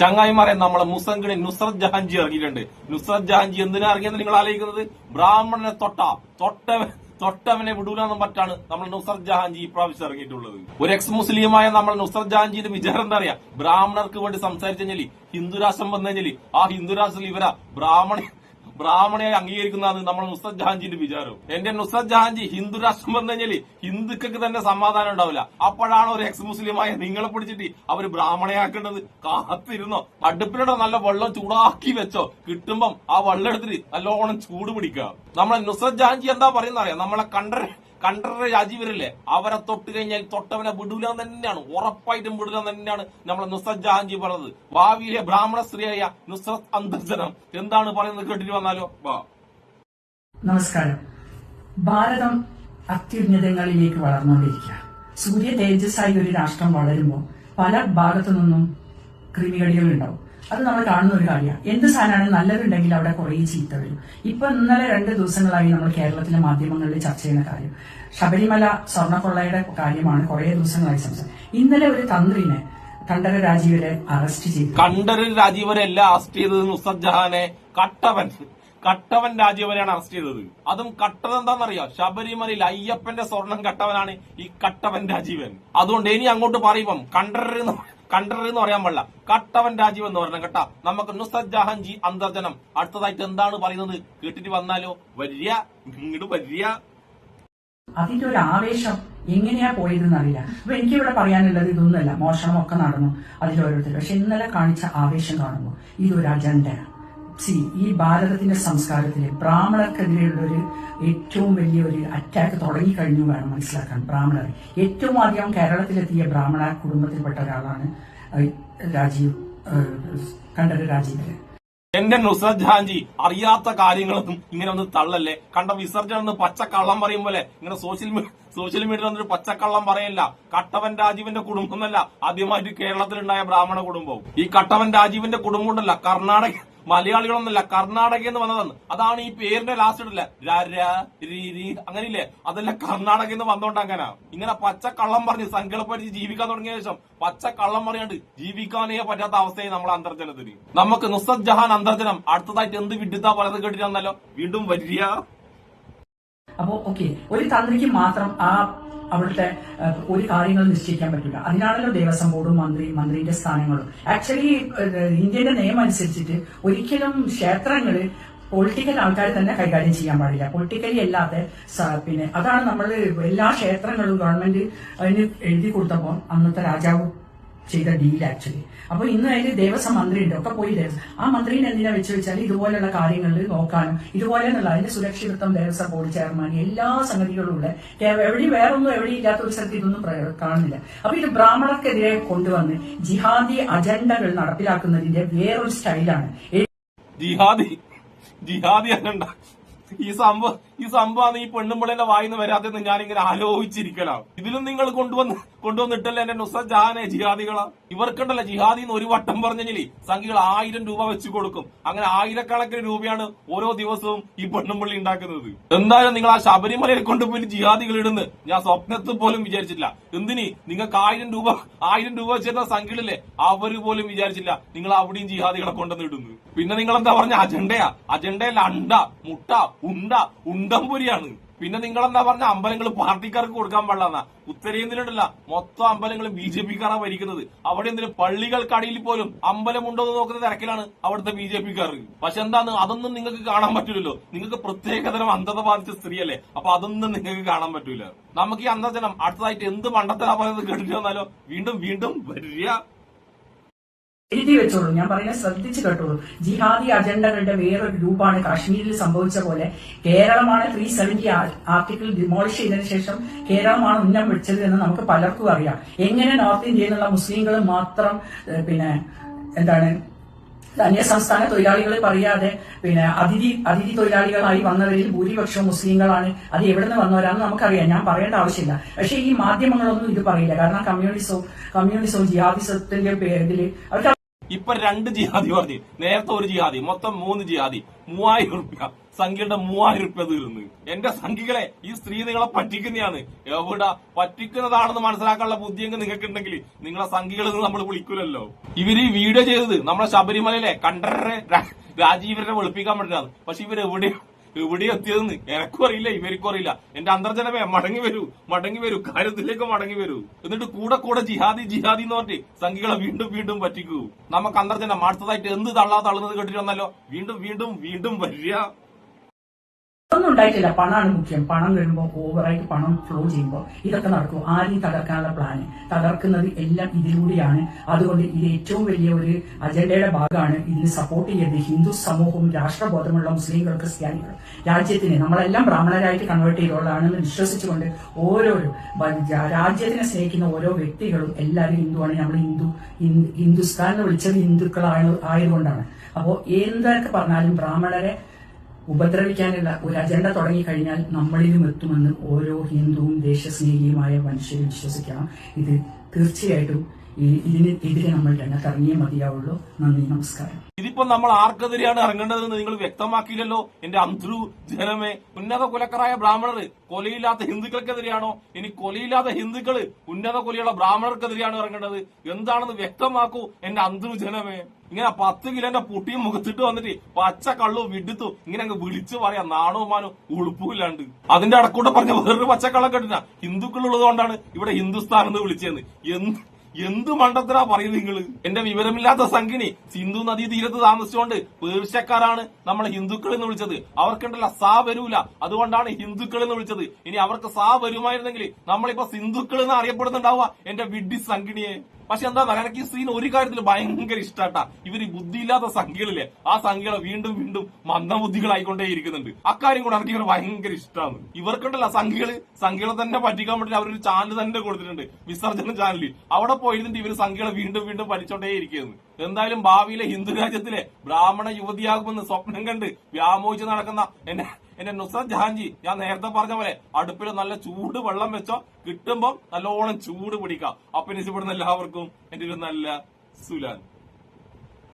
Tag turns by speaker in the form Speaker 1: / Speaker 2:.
Speaker 1: ചങ്ങായിമാരെ നമ്മളെ മുസംഗിണി നുസ്രത് ജഹാൻജി ഇറങ്ങിയിട്ടുണ്ട്. നുസ്രത് ജഹാൻജി എന്തിനാ ഇറങ്ങിയെന്ന് നിങ്ങൾ ആലോചിക്കുന്നത്? ബ്രാഹ്മണനെ തൊട്ട. തൊട്ട തൊട്ടവനെ വിടൂലെന്നും പറ്റാണ് നമ്മൾ നുസ്രത് ജഹാൻജി ഈ പ്രാവശ്യം ഇറങ്ങിയിട്ടുള്ളത്. ഒരു എക്സ് മുസ്ലിമായ നമ്മൾ നുസ്രത് ജഹാൻജിന്റെ വിചാരം എന്താ പറയാ ബ്രാഹ്മണർക്ക് വേണ്ടി സംസാരിച്ചു കഴിഞ്ഞാൽ ഹിന്ദുരാഷ്ട്രം വന്നു കഴിഞ്ഞാൽ ആ ഹിന്ദുരാഷ്ട്രത്തിൽ ഇവരാ ബ്രാഹ്മണ ബ്രാഹ്മണയെ അംഗീകരിക്കുന്നതാണ് നമ്മുടെ നുസ്രത് ജഹാൻജിന്റെ വിചാരം എന്റെ നുസ്രത് ജഹാൻജി ഹിന്ദു രാഷ്ട്രം എന്ന് കഴിഞ്ഞാൽ ഹിന്ദുക്കൾക്ക് തന്നെ സമാധാനം ഉണ്ടാവില്ല. അപ്പോഴാണ് ഒരു എക്സ് മുസ്ലിമായ നിങ്ങളെ പിടിച്ചിട്ട് അവർ ബ്രാഹ്മണയാക്കേണ്ടത് കാത്തിരുന്നോ? അടുപ്പിലൂടെ നല്ല വെള്ളം ചൂടാക്കി വെച്ചോ? കിട്ടുമ്പം ആ വെള്ളം എടുത്തിട്ട് നല്ലോണം ചൂട് പിടിക്കുക. നമ്മളെ നുസ്രത് ജഹാൻജി എന്താ പറയുന്ന അറിയാം നമ്മളെ കണ്ടർ കണ്ടറ രാജീവരല്ലേ അവരെ തൊട്ട് കഴിഞ്ഞാൽ തൊട്ടവനെ വിടൂല തന്നെയാണ്. ഉറപ്പായിട്ടും വിടൂല തന്നെയാണ് നമ്മളെ നുസ്രത് ജഹാൻജി പറഞ്ഞത്. ഭാവിയിലെ ബ്രാഹ്മണ സ്ത്രീയായ നുസ്രത് അന്തർജനം എന്താണ് പറയുന്നത് കേട്ടിട്ട് വന്നാലോ? വാ.
Speaker 2: നമസ്കാരം. ഭാരതം അത്യുന്നതങ്ങളിലേക്ക് വളർന്നുകൊണ്ടിരിക്കുക സൂര്യ തേജസ്സായി ഒരു രാഷ്ട്രം വളരുമ്പോൾ പല ഭാഗത്തു നിന്നും ക്രിമികടികൾ ഉണ്ടാവും. അത് നമ്മൾ കാണുന്ന ഒരു കാര്യമാണ്. എന്ത് സാധനമാണ് നല്ലതുണ്ടെങ്കിൽ അവിടെ കുറേ ചീത്ത വരും. ഇപ്പൊ ഇന്നലെ രണ്ട് ദിവസങ്ങളായി നമ്മൾ കേരളത്തിലെ മാധ്യമങ്ങളിൽ ചർച്ച ചെയ്യുന്ന കാര്യം. ശബരിമല സ്വർണക്കൊള്ളയുടെ കാര്യമാണ് കുറേ ദിവസങ്ങളായി സംസാരിച്ചത്. ഇന്നലെ ഒരു തന്ത്രിനെ കണ്ടര രാജീവരെ അറസ്റ്റ് ചെയ്തു.
Speaker 1: കണ്ടര രാജീവരെ അറസ്റ്റ് ചെയ്തത് നുസ്രത് ജഹാനെ കട്ടവൻ. കട്ടവൻ രാജീവനെയാണ് അറസ്റ്റ് ചെയ്തത്. അതും കട്ടത് എന്താണെന്നറിയോ? ശബരിമലയിൽ അയ്യപ്പന്റെ സ്വർണം കട്ടവനാണ് ഈ കട്ടവൻ രാജീവൻ. അതുകൊണ്ട് ഇനി അങ്ങോട്ട് പറയുമ്പം കണ്ടറിന്ന് കണ്ടറി എന്ന് പറയാൻ പാടില്ല. കട്ടവൻ രാജീവ് എന്ന് പറയണം കേട്ടാ. നമുക്ക് നുസ്രത് ജഹാൻജി അന്തർജനം. അടുത്തതായിട്ട് എന്താണ് പറയുന്നത്? കേട്ടിട്ട് വന്നാലോ? വരിക ഇങ്ങോട്ട് വരിക
Speaker 2: അതിന്റെ ഒരു ആവേശം എങ്ങനെയാ പോയതെന്ന് അറിയില്ല. അപ്പൊ എനിക്കിവിടെ പറയാനുള്ളത് ഇതൊന്നുമല്ല. മോഷണമൊക്കെ നടന്നു അതിൽ ഓരോരുത്തർ. പക്ഷെ ഇന്നലെ കാണിച്ച ആവേശം കാണുമ്പോൾ ഇതൊരു അജണ്ടയാണ്. സി ഈ ഭാരതത്തിന്റെ സംസ്കാരത്തിന് ബ്രാഹ്മണർക്കെതിരെയുള്ള ഒരു ഏറ്റവും വലിയ ഒരു അറ്റാക്ക് തുടങ്ങി കഴിഞ്ഞു വേണം മനസ്സിലാക്കാൻ ബ്രാഹ്മണർ. ഏറ്റവും ആദ്യം കേരളത്തിലെത്തിയ ബ്രാഹ്മണ കുടുംബത്തിൽപ്പെട്ട ഒരാളാണ് രാജീവ് കണ്ടത് രാജീവര്
Speaker 1: എന്റെ നുസ്രത് ജാൻജി അറിയാത്ത കാര്യങ്ങളൊന്നും ഇങ്ങനെ ഒന്ന് തള്ളല്ലേ? കണ്ട വിസർജനം ഒന്ന് പച്ചക്കള്ളം പറയും പോലെ ഇങ്ങനെ സോഷ്യൽ സോഷ്യൽ മീഡിയ ഒന്നൊരു പച്ചക്കള്ളം പറയല്ല. കട്ടവൻ രാജീവിന്റെ കുടുംബം എന്നല്ല ആദ്യമായിട്ട് കേരളത്തിലുണ്ടായ ബ്രാഹ്മണ കുടുംബവും. ഈ കട്ടവൻ രാജീവിന്റെ കുടുംബം ഉണ്ടല്ല കർണാടക മലയാളികളൊന്നല്ല കർണാടകയിൽ നിന്ന് വന്നതാണ്. അതാണ് ഈ പേരിന്റെ ലാസ്റ്റ് ഇടില്ല ര, അങ്ങനെയില്ലേ? അതല്ല കർണാടകയിൽ നിന്ന് വന്നോണ്ട് അങ്ങനെ. ഇങ്ങനെ പച്ച കള്ളം പറഞ്ഞ് സങ്കല്പരിച്ച് ജീവിക്കാൻ തുടങ്ങിയ ശേഷം പച്ച കള്ളം പറയാണ്ട് ജീവിക്കാനേ പറ്റാത്ത അവസ്ഥയായി നമ്മുടെ അന്തർജനത്തിന്. നമുക്ക് നുസത് ജഹാൻ അന്തർജനം അടുത്തതായിട്ട് എന്ത് വിഡിത്താ പലത് കേട്ടിട്ടാന്നല്ലോ വീണ്ടും വരിക.
Speaker 2: അപ്പോ ഓക്കെ ഒരു തന്ത്രിക്ക് മാത്രം ആ അവിടുത്തെ ഒരു കാര്യങ്ങൾ നിശ്ചയിക്കാൻ പറ്റില്ല. അതിനാണല്ലോ ദേവസ്വം ബോർഡും മന്ത്രി മന്ത്രിയുടെ സ്ഥാനങ്ങളും. ആക്ച്വലി ഇന്ത്യയുടെ നിയമം അനുസരിച്ചിട്ട് ഒരിക്കലും ക്ഷേത്രങ്ങൾ പൊളിറ്റിക്കൽ ആൾക്കാർ തന്നെ കൈകാര്യം ചെയ്യാൻ പാടില്ല. പൊളിറ്റിക്കലി അല്ലാതെ പിന്നെ അതാണ് നമ്മൾ എല്ലാ ക്ഷേത്രങ്ങളും ഗവൺമെന്റ് അതിന് എഴുതി കൊടുത്തപ്പോൾ അന്നത്തെ രാജാവ് ചെയ്ത ഡീൽ ആക്ച്വലി അപ്പൊ ഇന്ന് അതിൽ ദേവസ്വം മന്ത്രി ഉണ്ട് ഒക്കെ പോയി ദേവസ്വം ആ മന്ത്രിനെ എന്തിനാ വെച്ച് വെച്ചാൽ ഇതുപോലെയുള്ള കാര്യങ്ങളിൽ നോക്കാനും ഇതുപോലെ എന്നുള്ള അതിന്റെ സുരക്ഷിതത്വം ദേവസ്വം ബോർഡ് ചെയർമാൻ എല്ലാ സംഗതികളും ഉള്ള എവിടെ വേറൊന്നും എവിടെ ഇല്ലാത്ത ഒരു സ്ഥലത്ത് ഇതൊന്നും കാണുന്നില്ല. അപ്പൊ ഇത് ബ്രാഹ്മണർക്കെതിരെ കൊണ്ടുവന്ന് ജിഹാദി അജണ്ടകൾ നടപ്പിലാക്കുന്നതിന്റെ വേറൊരു സ്റ്റൈലാണ്.
Speaker 1: ജിഹാദി. ജിഹാദി അല്ലണ്ട ഈ സംഭവം ഈ സംഭവമാണ് ഈ പെണ്ണുമ്പിളന്റെ വായിന്ന് വരാത്തെന്ന് ഞാനിങ്ങനെ ആലോചിച്ചിരിക്കലാണ് ഇതിലും നിങ്ങൾ കൊണ്ടുവന്ന് കൊണ്ടുവന്നിട്ടല്ലേ എന്റെ നുസ ജഹാനെ ജിഹാദികളാ? ഇവർക്കുണ്ടല്ലോ ജിഹാദി എന്ന് ഒരു വട്ടം പറഞ്ഞെങ്കിലേ സംഖ്യകൾ ആയിരം രൂപ വെച്ച് കൊടുക്കും. അങ്ങനെ ആയിരക്കണക്കിന് രൂപയാണ് ഓരോ ദിവസവും ഈ പെണ്ണുമ്പിള്ളി ഉണ്ടാക്കുന്നത്. എന്തായാലും നിങ്ങൾ ആ ശബരിമലയിൽ കൊണ്ടുപോയി ജിഹാദികൾ ഇടുന്ന് ഞാൻ സ്വപ്നത്തിൽ പോലും വിചാരിച്ചില്ല എന്തിനി? നിങ്ങൾക്ക് ആയിരം രൂപ ആയിരം രൂപ വെച്ചിരുന്ന സംഖ്യകളില്ലേ? അവർ പോലും വിചാരിച്ചില്ല നിങ്ങൾ അവിടെയും ജിഹാദികളെ കൊണ്ടുവന്ന് ഇടുന്നു. പിന്നെ നിങ്ങൾ എന്താ പറഞ്ഞ? അജണ്ടയാ. അജണ്ടയല്ല അണ്ട മുട്ട ഉണ്ട ഉണ്ടംപുരിയാണ്. പിന്നെ നിങ്ങൾ എന്താ പറഞ്ഞ? അമ്പലങ്ങൾ പാർട്ടിക്കാർക്ക് കൊടുക്കാൻ പാടില്ല ഉത്തരേന്ത്യയിലുണ്ടല്ല മൊത്തം അമ്പലങ്ങൾ ബി ജെ പിക്കാരാ ഭരിക്കുന്നത്. അവിടെ എന്തിനും പള്ളികൾക്കടിയിൽ പോലും അമ്പലമുണ്ടോ എന്ന് നോക്കുന്ന തിരക്കിലാണ് അവിടുത്തെ ബി ജെ പിക്കാർ പക്ഷെ എന്താണ്? അതൊന്നും നിങ്ങൾക്ക് കാണാൻ പറ്റില്ലല്ലോ നിങ്ങൾക്ക് പ്രത്യേകതരം അന്ധത ബാധിച്ച സ്ത്രീയല്ലേ. അപ്പൊ അതൊന്നും നിങ്ങൾക്ക് കാണാൻ പറ്റൂല. നമുക്ക് ഈ അന്ധജനം അടുത്തതായിട്ട് എന്ത് മണ്ടത്തരാ പറയുന്നത് കേട്ടിട്ട് വന്നാലോ? വീണ്ടും വീണ്ടും വരിക.
Speaker 2: എഴുതി വെച്ചോളൂ. ഞാൻ പറയുന്നത് ശ്രദ്ധിച്ചു കേട്ടോളൂ. ജിഹാദി അജണ്ടകളുടെ വേറൊരു രൂപമാണ് കാശ്മീരിൽ സംഭവിച്ച പോലെ. കേരളമാണ് ത്രീ സെവന്റി ആർട്ടിക്കിൾ ഡിമോളിഷ് ചെയ്തതിനു ശേഷം കേരളമാണ് ഉന്നം പിടിച്ചത് എന്ന് നമുക്ക് പലർക്കും അറിയാം. എങ്ങനെ നോർത്ത് ഇന്ത്യയിൽ നിന്നുള്ള മുസ്ലിങ്ങൾ മാത്രം പിന്നെ എന്താണ് അന്യ സംസ്ഥാന തൊഴിലാളികളെ പറയാതെ പിന്നെ അതിഥി അതിഥി തൊഴിലാളികളായി വന്നവരിൽ ഭൂരിപക്ഷം മുസ്ലിങ്ങളാണ്. അത് എവിടെ നിന്ന് വന്നവരാണെന്ന് നമുക്കറിയാം. ഞാൻ പറയേണ്ട ആവശ്യമില്ല. പക്ഷേ ഈ മാധ്യമങ്ങളൊന്നും ഇത് പറയില്ല. കാരണം കമ്മ്യൂണിസവും കമ്മ്യൂണിസവും ജിയാദിസത്തിന്റെ പേരിൽ അവർക്ക്
Speaker 1: ഇപ്പൊ രണ്ട് ജിഹാദി പറഞ്ഞു. നേരത്തെ ഒരു ജിഹാദി മൊത്തം മൂന്ന് ജിഹാദി. മൂവായിരം റുപ്യ. സംഖ്യയുടെ മൂവായിരം റുപ്യ തീർന്ന്. എന്റെ സംഖ്യകളെ ഈ സ്ത്രീ നിങ്ങളെ പറ്റിക്കുന്നതാണ്. എവിടെ? പറ്റിക്കുന്നതാണെന്ന് മനസ്സിലാക്കാനുള്ള ബുദ്ധിയെങ്കിൽ നിങ്ങൾക്ക് ഉണ്ടെങ്കിൽ നിങ്ങളെ സംഖ്യകളിൽ നിന്ന് നമ്മൾ വിളിക്കൂലല്ലോ. ഇവർ ഈ വീഡിയോ ചെയ്തത് നമ്മളെ ശബരിമലയിലെ കണ്ടറെ രാജീവരെ വെളുപ്പിക്കാൻ പറ്റുന്നതാണ് പക്ഷെ ഇവർ എവിടെ എത്തിയതെന്ന്? എനക്കും അറിയില്ല ഇവർക്കും അറിയില്ല. എന്റെ അന്തർജനമേ മടങ്ങി വരൂ മടങ്ങി വരൂ കാര്യത്തിലേക്ക് മടങ്ങി വരൂ. എന്നിട്ട് കൂടെ കൂടെ ജിഹാദി ജിഹാദി എന്ന് പറഞ്ഞിട്ട് സംഖ്യകളെ വീണ്ടും വീണ്ടും പറ്റിക്കൂ. നമുക്ക് അന്തർജനം അടുത്തതായിട്ട് എന്ത് തള്ളാ തള്ളുന്നത് കേട്ടിട്ട് വീണ്ടും വീണ്ടും വീണ്ടും വരിക.
Speaker 2: ഒന്നും ഉണ്ടായിട്ടില്ല. പണമാണ് മുഖ്യം. പണം വരുമ്പോൾ ഓവറായിട്ട് പണം ഫ്ലോ ചെയ്യുമ്പോൾ ഇതൊക്കെ നടക്കും. ആരെയും തകർക്കാനുള്ള പ്ലാന് തകർക്കുന്നത് എല്ലാം ഇതിലൂടെയാണ്. അതുകൊണ്ട് ഇത് ഏറ്റവും വലിയ ഒരു അജണ്ടയുടെ ഭാഗമാണ് ഇതിന് സപ്പോർട്ട് ചെയ്യുന്നത് ഹിന്ദു സമൂഹവും രാഷ്ട്രബോധമുള്ള മുസ്ലിങ്ങൾ ക്രിസ്ത്യാനികൾ രാജ്യത്തിന് നമ്മളെല്ലാം ബ്രാഹ്മണരായിട്ട് കൺവേർട്ട് ചെയ്തോളാണെന്ന് വിശ്വസിച്ചുകൊണ്ട് ഓരോ രാജ്യത്തിനെ സ്നേഹിക്കുന്ന ഓരോ വ്യക്തികളും എല്ലാവരും ഹിന്ദുവാണ്. നമ്മൾ ഹിന്ദു ഹിന്ദു- ഹിന്ദുസ്ഥാൻ വിളിച്ചത് ഹിന്ദുക്കളായ ആയതുകൊണ്ടാണ്. അപ്പോൾ എന്തൊക്കെ പറഞ്ഞാലും ബ്രാഹ്മണരെ ഉപദ്രവിക്കാനുള്ള ഒരു അജണ്ട തുടങ്ങിക്കഴിഞ്ഞാൽ നമ്മളിലും എത്തുമെന്ന് ഓരോ ഹിന്ദുവും ദേശസ്നേഹിയുമായ മനുഷ്യരും വിശ്വസിക്കണം. ഇത് തീർച്ചയായിട്ടും ഇതിന് എതിരെ നമ്മൾ രംഗത്തിറങ്ങിയേ മതിയാവുള്ളൂ. നന്ദി നമസ്കാരം.
Speaker 1: ഇതിപ്പോ നമ്മൾ ആർക്കെതിരെയാണ് ഇറങ്ങേണ്ടതെന്ന് നിങ്ങൾ വ്യക്തമാക്കിയില്ലല്ലോ? എന്റെ അന്ത്രു ജനമേ ഉന്നത കുലക്കറായ ബ്രാഹ്മണർ കൊലയില്ലാത്ത ഹിന്ദുക്കൾക്കെതിരെയാണോ? ഇനി കൊലയില്ലാത്ത ഹിന്ദുക്കൾ ഉന്നത കൊലയുള്ള ബ്രാഹ്മണർക്കെതിരെയാണ് ഇറങ്ങേണ്ടത്. എന്താണെന്ന് വ്യക്തമാക്കൂ എന്റെ അന്ത്രു ജനമേ. ഇങ്ങനെ പത്ത് കിലോന്റെ പൊട്ടിയും മുഖത്തിട്ട് വന്നിട്ട് പച്ച കള്ളു വിടുത്തു ഇങ്ങനെ അങ്ങ് വിളിച്ചു പറയാം നാണോ മാനോ ഉളുപ്പുമില്ലാണ്ട് അതിന്റെ അടക്കൂടെ പറഞ്ഞ വേറൊരു പച്ചക്കള്ളം കണ്ടില്ല ഹിന്ദുക്കൾ ഉള്ളതുകൊണ്ടാണ് ഇവിടെ ഹിന്ദുസ്ഥാൻ എന്ന് വിളിച്ചതെന്ന്. എന്ത് എന്ത് മണ്ടത്തരാ പറയുന്നത് നിങ്ങൾ? എന്റെ വിവരമില്ലാത്ത സംഘിനി സിന്ധു നദീ തീരത്ത് താമസിച്ചുകൊണ്ട് പേർഷ്യക്കാരാണ് നമ്മളെ ഹിന്ദുക്കൾ എന്ന് വിളിച്ചത്. അവർക്കുണ്ടല്ല സാ വരൂല. അതുകൊണ്ടാണ് ഹിന്ദുക്കൾ എന്ന് വിളിച്ചത്. ഇനി അവർക്ക് സാ വരുമായിരുന്നെങ്കിൽ നമ്മളിപ്പോ സിന്ധുക്കൾ എന്ന് അറിയപ്പെടുന്നുണ്ടാവുക. എന്റെ വിഡ്ഢി സംഘിണിയെ പക്ഷെ എന്താ എനിക്ക് ഈ സീൻ ഒരു കാര്യത്തിൽ ഭയങ്കര ഇഷ്ടാട്ടാ. ഇവർ ബുദ്ധിയില്ലാത്ത സംഖ്യകളില്ലേ ആ സംഖ്യകളെ വീണ്ടും വീണ്ടും മന്ദബുദ്ധികളായിക്കൊണ്ടേ ഇരിക്കുന്നുണ്ട് അക്കാര്യം കൂടെ എനിക്ക് ഇവർ ഭയങ്കര ഇഷ്ടമാണ് ഇവർക്കുണ്ടല്ല സംഖ്യകൾ. സംഖ്യകളെ തന്നെ പഠിക്കാൻ വേണ്ടി അവരൊരു ചാനൽ തന്നെ കൊടുത്തിട്ടുണ്ട്. വിസർജന ചാനൽ അവിടെ പോയിരുന്നിട്ട് ഇവർ സംഖ്യകളെ വീണ്ടും വീണ്ടും പഠിച്ചോണ്ടേ ഇരിക്കുന്നു എന്തായാലും ഭാവിയിലെ ഹിന്ദു രാജ്യത്തിലെ ബ്രാഹ്മണ യുവതിയാകുമെന്ന് സ്വപ്നം കണ്ട് വ്യാമോഹിച്ച് നടക്കുന്ന എന്റെ എന്റെ നുസ്രത് ജഹാൻജി ഞാൻ നേരത്തെ പറഞ്ഞ പോലെ അടുപ്പിൽ നല്ല ചൂട് വെള്ളം വെച്ചോ കിട്ടുമ്പോ നല്ലോണം ചൂട് പിടിക്കാം. അപ്പൊ ഇനി ഇവിടുന്ന് എല്ലാവർക്കും എന്റെ ഒരു നല്ല സുലാൻ.